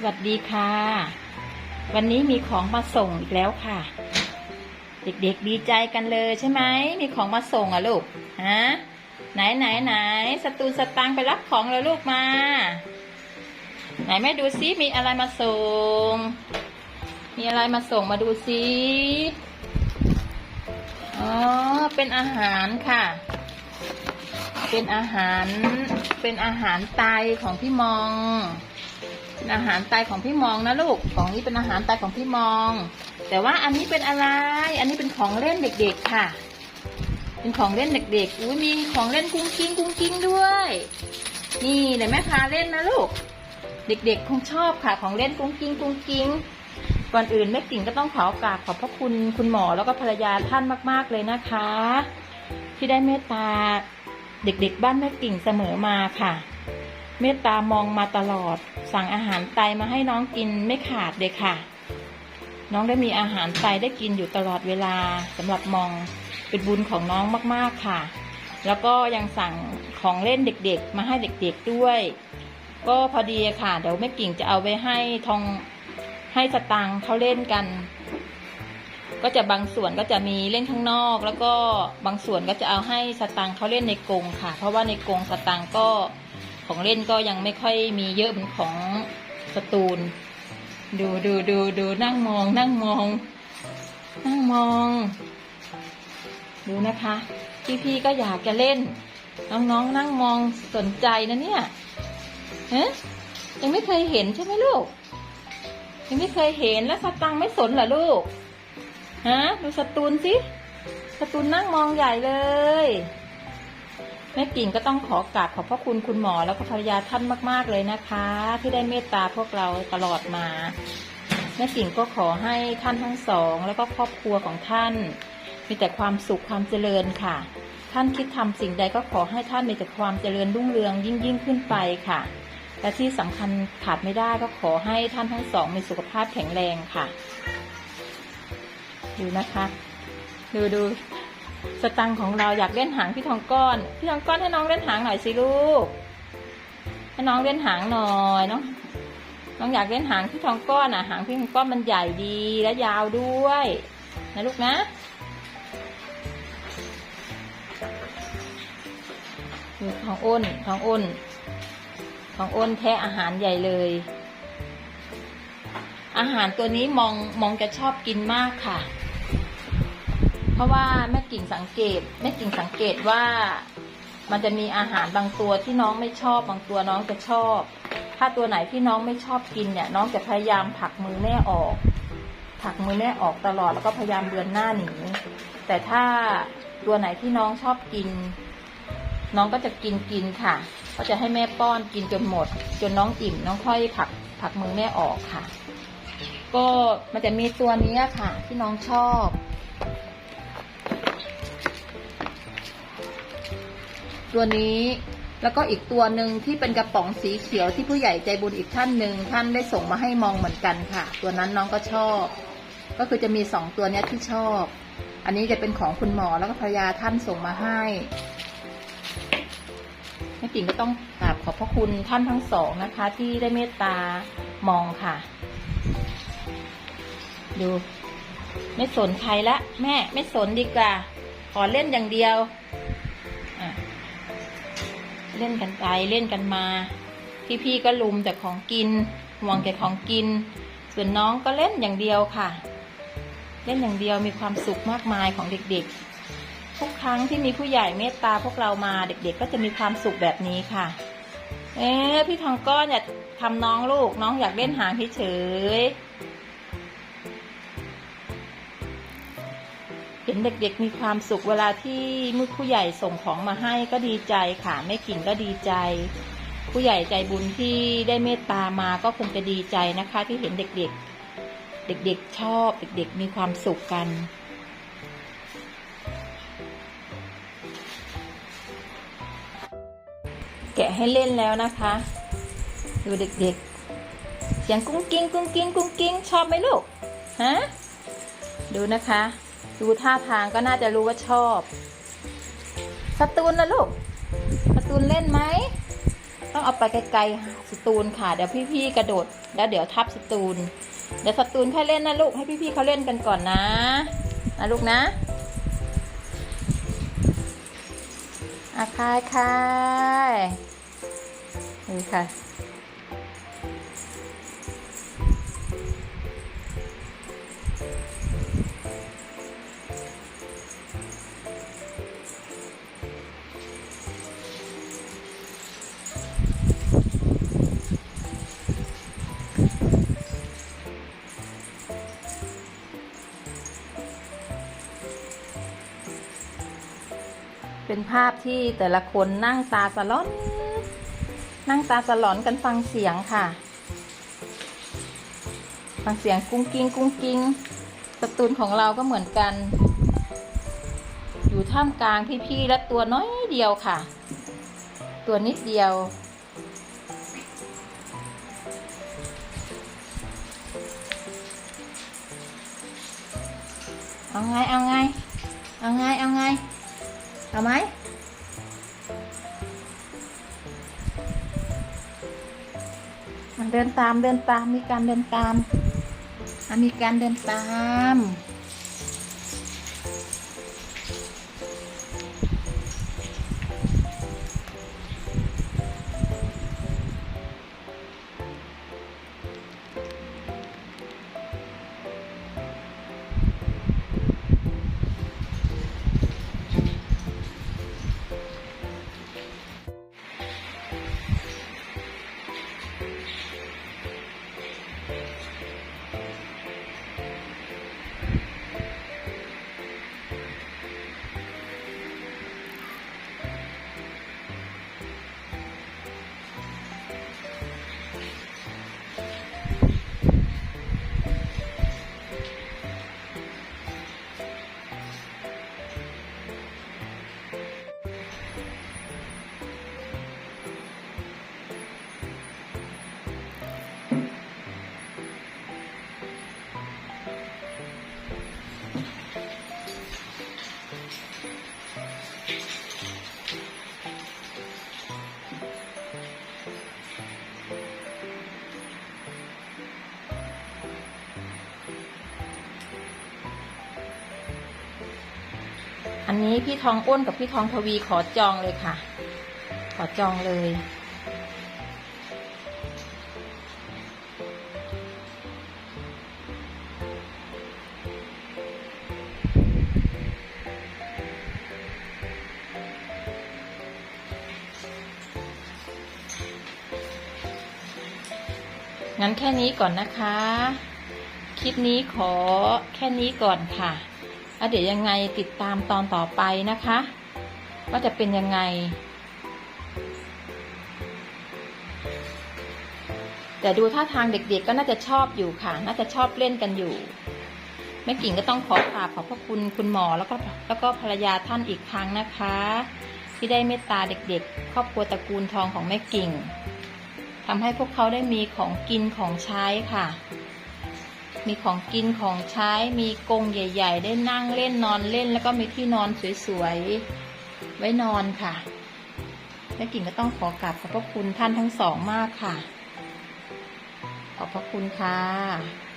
สวัสดีค่ะ วันนี้มีของมาส่งอีกแล้วค่ะ เด็กๆดีใจกันเลยใช่ไหมมีของมาส่งอะลูกฮะไหนไหนไหนสตูนสตังไปรับของเลยลูกมา ไหนแม่ดูซิมีอะไรมาส่ง มีอะไรมาส่งมาดูซิอ๋อเป็นอาหารค่ะ เป็นอาหารเป็นอาหารไตของพี่มอง อาหารไตของพี่มองนะลูก ของนี้เป็นอาหารไตของพี่มอง แต่ว่าอันนี้เป็นอะไร อันนี้เป็นของเล่นเด็กๆค่ะ เป็นของเล่นเด็กๆ อุ้ยมีของเล่นกุ้งกิ้งกุ้งกิ้งด้วย นี่เดี๋ยวแม่พาเล่นนะลูก เด็กๆ คงชอบค่ะ ของเล่นกุ้งกิ้งกุ้งกิ้งก่อนอื่นแม่กิ่งก็ต้องขอโอกราบขอบพระคุณคุณหมอแล้วก็ภรรยาท่านมาก ๆเลยนะคะ ที่ได้เมตตาเด็กๆ บ้านแม่กิ่งเสมอมาค่ะ เมตตามองมาตลอด สั่งอาหารไตมาให้น้องกินไม่ขาดเลยค่ะ น้องได้มีอาหารไตได้กินอยู่ตลอดเวลาสำหรับมองเป็นบุญของน้องมากๆค่ะ แล้วก็ยังสั่งของเล่นเด็กๆ มาให้เด็กๆด้วย ก็พอดีค่ะ เดี๋ยวแม่กิ่งจะเอาไว้ให้ทองให้สตังค์เขาเล่นกัน ก็จะบางส่วนก็จะมีเล่นข้างนอก แล้วก็บางส่วนก็จะเอาให้สตังค์เขาเล่นในกรงค่ะ เพราะว่าในกรงสตังค์ก็ ของเล่นก็ยังไม่ค่อยมีเยอะเหมือนของสตูล ดูดูดูดูนั่งมอง นั่งมอง นั่งมอง ดูนะคะพี่ๆก็อยากจะเล่น น้องๆนั่งมองสนใจนะเนี่ยเฮ้ยังไม่เคยเห็นใช่ไหมลูก ยังไม่เคยเห็นแล้วสตังค์ไม่สนเหรอลูกฮะดูสตูนสิสตูนนั่งมองใหญ่เลยแม่กิ่งก็ต้องขอกราบขอบพระคุณคุณหมอแล้วก็ภรรยาท่านมาก ๆ เลยนะคะ ที่ได้เมตตาพวกเราตลอดมา แม่กิ่งก็ขอให้ท่านทั้งสอง แล้วก็ครอบครัวของท่าน มีแต่ความสุขความเจริญค่ะ ท่านคิดทำสิ่งใดก็ขอให้ท่านมีแต่ความเจริญรุ่งเรืองยิ่งยิ่งขึ้นไปค่ะ และที่สำคัญขาดไม่ได้ก็ขอให้ท่านทั้งสอง มีสุขภาพแข็งแรงค่ะ ดูนะคะ ดูดู สตังของเราอยากเล่นหางพี่ทองก้อน พี่ทองก้อนให้น้องเล่นหางหน่อยสิลูก ให้น้องเล่นหางหน่อยเน้องน้องอยากเล่นหางพี่ทองก้อนอะ หางพี่ทองก้อนมันใหญ่ดีและยาวด้วยนะลูกนะดูทองอ้นทองอ้นทองอ้นแท้อาหารใหญ่เลย อาหารตัวนี้มองมองจะชอบกินมากค่ะ เพราะว่าแม่กิ่งสังเกตแม่กิ่งสังเกตว่า มันจะมีอาหารบางตัวที่น้องไม่ชอบบางตัวน้องจะชอบ ถ้าตัวไหนที่น้องไม่ชอบกินเนี่ย น้องจะพยายามผลักมือแม่ออก ผลักมือแม่ออกตลอดแล้วก็พยายามเบือนหน้าหนีแต่ถ้าตัวไหนที่น้องชอบกิน น้องก็จะกินกินค่ะก็จะให้แม่ป้อนกินจนหมด จนน้องอิ่มน้องค่อยผลักผลักมือแม่ออกค่ะ ก็มันจะมีตัวนี้ค่ะ ที่น้องชอบ ตัวนี้แล้วก็อีกตัวหนึ่งที่เป็นกระป๋องสีเขียวที่ผู้ใหญ่ใจบุญอีกท่านหนึ่งท่านได้ส่งมาให้มองเหมือนกันค่ะ ตัวนั้นน้องก็ชอบ ก็คือจะมีสองตัวนี้ที่ชอบ อันนี้จะเป็นของคุณหมอแล้วก็ภรรยาท่านส่งมาให้แม่กิ่งก็ต้องกราบขอบพระคุณท่านทั้งสองนะคะ ที่ได้เมตตามองค่ะ ดูไม่สนใครละแม่ไม่สนดีกว่า ขอเล่นอย่างเดียว เล่นกันไปเล่นกันมา พี่ๆก็ลุมแต่ของกินห่วงแต่ของกิน ส่วนน้องก็เล่นอย่างเดียวค่ะ เล่นอย่างเดียวมีความสุขมากมายของเด็กๆ ทุกครั้งที่มีผู้ใหญ่เมตตาพวกเรามาเด็กๆ ก็จะมีความสุขแบบนี้ค่ะ เอ๊พี่ทองก้อนอย่าทำน้องลูกน้องอยากเล่นหางเฉย เห็นเด็กๆมีความสุขเวลาที่มือผู้ใหญ่ส่งของมาให้ก็ดีใจค่ะแม่กิ่งก็ดีใจ ผู้ใหญ่ใจบุญที่ได้เมตตามาก็คงจะดีใจนะคะ ที่เห็นเด็กๆ เด็กๆชอบเด็กๆมีความสุขกันแกะให้เล่นแล้วนะคะ ดูเด็กๆเสียงกุ้งกิ้งกุ้งกิ้งกุ้งกิ้งชอบไหมลูก ฮะ ดูนะคะ ดูท่าทางก็น่าจะรู้ว่าชอบสตูนนะลูกสตูนเล่นไหม ต้องเอาไปไกลๆสตูนค่ะ เดี๋ยวพี่ๆกระโดด แล้วเดี๋ยวทับสตูน เดี๋ยวสตูนค่อยเล่นนะลูก ให้พี่ๆเขาเล่นกันก่อนนะนะลูกนะอาคายคายนี่ค่ะ เป็นภาพที่แต่ละคนนั่งตาสลอน นั่งตาสลอนกันฟังเสียงค่ะ ฟังเสียงกุ้งกิ้งกุ้งกิ้งสตูนของเราก็เหมือนกัน อยู่ท่ามกลางพี่ๆและตัวน้อยเดียวค่ะ ตัวนิดเดียวเอาไงเอาไงเอาไงเอาไง เอาไหมมันเดินตามเดินตามมีการเดินตามมีการเดินตาม อันนี้พี่ทองอ้นกับพี่ทองทวีขอจองเลยค่ะ ขอจองเลย งั้นแค่นี้ก่อนนะคะ คลิปนี้ขอแค่นี้ก่อนค่ะ แล้วเดี๋ยวยังไงติดตามตอนต่อไปนะคะ ว่าจะเป็นยังไง แต่ดูท่าทางเด็กๆก็น่าจะชอบอยู่ค่ะ น่าจะชอบเล่นกันอยู่แม่กิ่งก็ต้องขอกราบขอบพระคุณคุณหมอแล้วก็แล้วก็ภรรยาท่านอีกครั้งนะคะ ที่ได้เมตตาเด็กๆ ครอบครัวตระกูลทองของแม่กิ่งทำให้พวกเขาได้มีของกินของใช้ค่ะ มีของกินของใช้มีกรงใหญ่ ๆ ได้นั่งเล่นนอนเล่น แล้วก็มีที่นอนสวยๆไว้นอนค่ะแม่กิ่งก็ต้องขอกราบขอบพระคุณท่านทั้งสองมากค่ะ ขอบพระคุณค่ะ